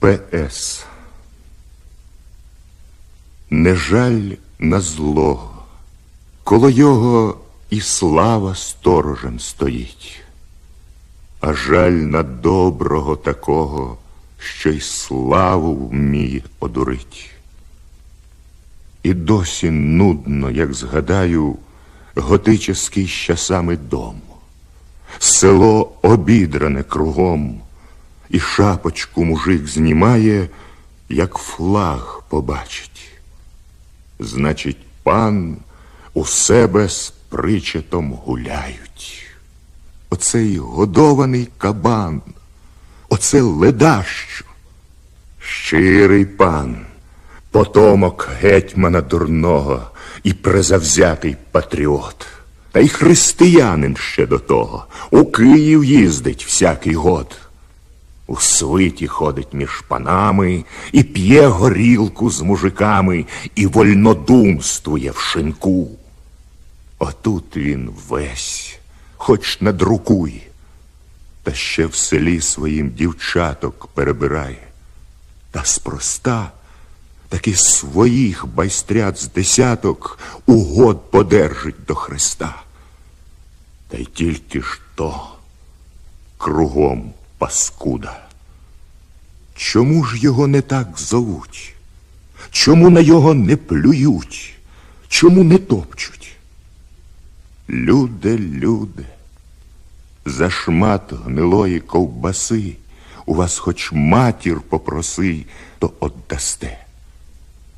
П.С. Не жаль на злого, коло його і слава сторожем стоїть, а жаль на доброго такого, що й славу вміє одурить. І досі нудно, як згадаю, готический з часами дом, село обідране кругом, і шапочку мужик знімає, як флаг побачить. Значить, пан у себе з причетом гуляють. Оцей годований кабан, оце ледащо, щирий пан, потомок гетьмана дурного і презавзятий патріот. Та й християнин ще до того. У Київ їздить всякий год. У свиті ходить між панами і п'є горілку з мужиками і вольнодумствує в шинку. Отут він весь, хоч надрукує, та ще в селі своїм дівчаток перебирає. Та спроста таки своїх байстрят з десяток угод подержить до Христа. Та й тільки ж то кругом паскуда. Чому ж його не так зовуть? Чому на його не плюють? Чому не топчуть? Люде, люде, за шмат гнилої ковбаси у вас хоч матір попроси, то отдасте.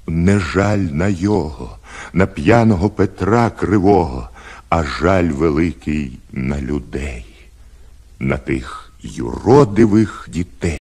Не жаль на його, на п'яного Петра Кривого, а жаль великий на людей, на тих юродивих дітей.